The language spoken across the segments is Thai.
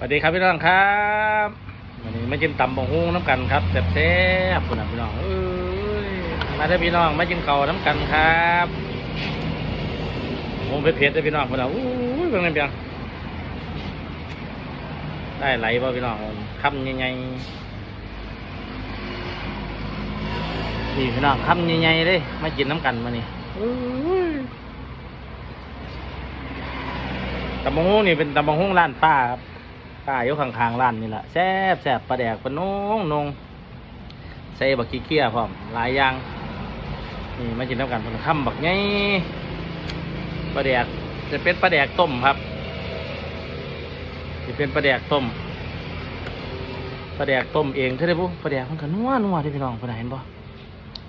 สวัสดีครับพี่น้องครับวันนี้มากินตำบังฮูน้ำกันครับแซ่บๆคุณพี่น้องเอ้ยมาได้อพี่น้องมากินข้าน้ำกันครับผมไปเผ็ดได้อพี่น้องคุณอู้ยเบิ่งนั่นเพียงได้ไหลบ่พี่น้องคำใหญ่ๆนี่พี่น้องคำใหญ่ๆเลยมากินน้ำกันมานี่ตำบังฮูนี่เป็นตำบังฮูร้านป้าครับ ป้าอยู่ข้างๆร้านนี่แหละแซ่บแซ่บปลาแดกปลาโนงนงใส่บักขี้เกียพร้อมหลายอย่างนี่มากินน้ำกันคนละคำบักไงปลาแดกจะเป็นปลาแดกต้มครับจะเป็นปลาแดกต้มปลาแดกต้มเองเท่าไหร่บุปลาแดกมันก็นัวนัวที่พี่น้องคนไหนเห็นบ่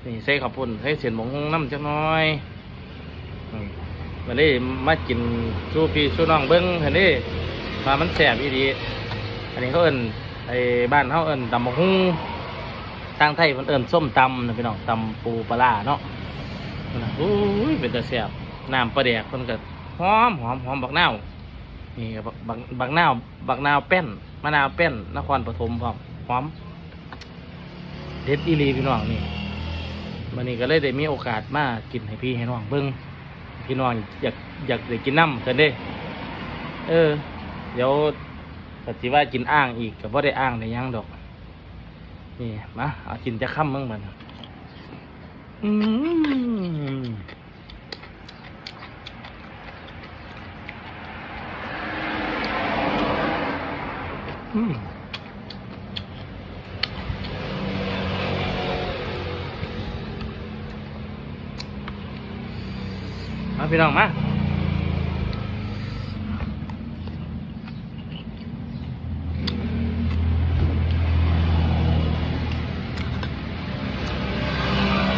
นี่ใส่ข้าวปุ้นใส่เสียนหมงน้ำจักน้อย อืมมาเลยมากินชูพี่ชูน้องเบิ้งเห็นดิมามันแสบอีดี อันนี้เขาเอิ้นไอ้บ้านเขาเอิ้นตำบักหุ่งทางไทยมันเอิ้นส้มตำนะพี่น้องตำปูปลาเนาะนั่นอุ้ยเป็นต่แสบน้ำปลาแดกมันก็หอมหอมหอมบักนาวนี่บักบักนาวบักนาวแป้นมะนาวแป้นนครปฐมพร้อมหอมเด็ดอีหลีพี่น้องนี่วันนี้ก็เลยได้มีโอกาสมากินให้พี่ให้น้องเบิ้ง พี่น้องอยากอยากได้กินน้ำกันเด้ เออ เดี๋ยวปฏิว่ากินอ่างอีกก็บ่ได้อ่างในยังดอก นี่มาเอากินจะค่ำมึงมันอืมอืม มาพี่น้องมา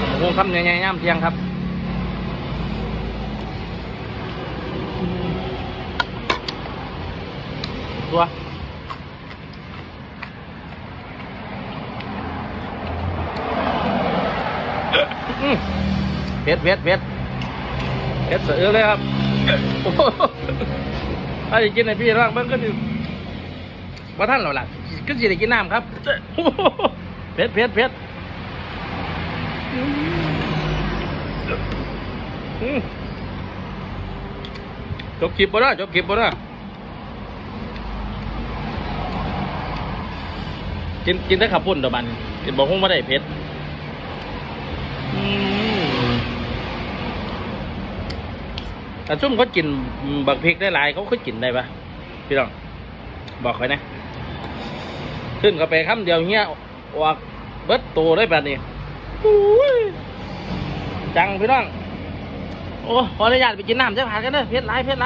ผมคงคำใหญ่ๆย่ำเพียงครับตัวเผ็ดเผ็ดเผ็ด เผ็ดเสือเลยครับโอ้โหถ้าจะกินในพี่ร่างบิ้งก็ดิว่าท่านเราล่ะก็สิได้กินน้ำครับเผ็ดเผ็ดเผ็ดจบคลิปบ่ได้จบคลิปบ่ได้กินกินแต่ขับปุ่นเดี๋ยวมันกินบอกคงไม่ได้เผ็ดอืม แต่ซุ่มเขากินบักพริกได้หลายเขาเขากินได้ปะพี่น้องบอกเขานะขึ้นเข้าไปคำเดียวเงี้ยออกเบิดตัวได้แบบนี้อุ้ยจังพี่น้องโอ้ขออนุญาตไปกินน้ำจะผ่านกันเด้อเพชรไรเพชรไร